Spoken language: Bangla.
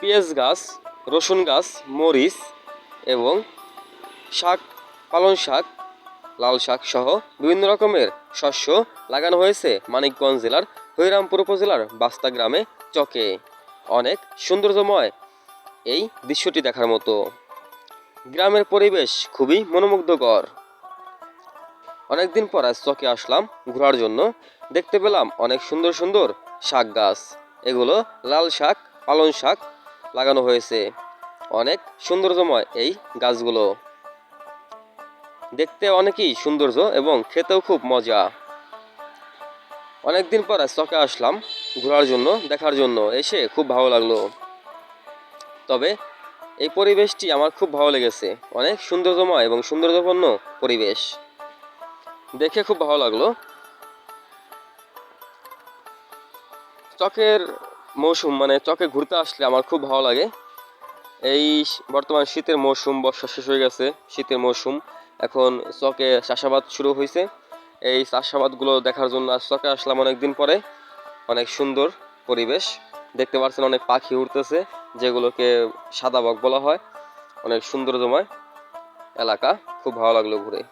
পেঁয়াজ গাছ, রসুন গাছ, মরিচ এবং শাক, পালং শাক, লাল শাক সহ বিভিন্ন রকমের শস্য লাগানো হয়েছে মানিকগঞ্জ জেলার হরিরামপুর উপজেলার বাস্তা গ্রামে চকে। অনেক সৌন্দর্যময় এই দৃশ্যটি দেখার মতো। গ্রামের পরিবেশ খুবই মনোমুগ্ধকর। অনেকদিন পর আজ চকে আসলাম ঘোরার জন্য। দেখতে পেলাম অনেক সুন্দর সুন্দর শাক গাছ। এগুলো লাল শাক, পালং শাক লাগানো হয়েছে। অনেক সৌন্দর্যময় এই গাছগুলো। দেখতে অনেকই সৌন্দর্য এবং খেতেও খুব মজা। অনেকদিন পর চকে আসলাম ঘোরার জন্য, দেখার জন্য। এসে খুব ভালো লাগল। তবে এই পরিবেশটি আমার খুব ভালো লেগেছে। অনেক সৌন্দর্যময় এবং সৌন্দর্যপূর্ণ পরিবেশ। দেখে খুব ভালো লাগল। চকের মৌসুম মানে চকে ঘুরতে আসলে আমার খুব ভালো লাগে। এই বর্তমান শীতের মৌসুম, বর্ষা শেষ হয়ে গেছে, শীতের মৌসুম। এখন চকে চাষাবাদ শুরু হয়েছে। এই চাষাবাদগুলো দেখার জন্য আজ চকে আসলাম অনেক দিন পরে। অনেক সুন্দর পরিবেশ। দেখতে পাচ্ছেন অনেক পাখি উঠতেছে যেগুলোকে সাদা বক বলা হয়। অনেক সুন্দর জমায় এলাকা। খুব ভালো লাগল ঘুরে।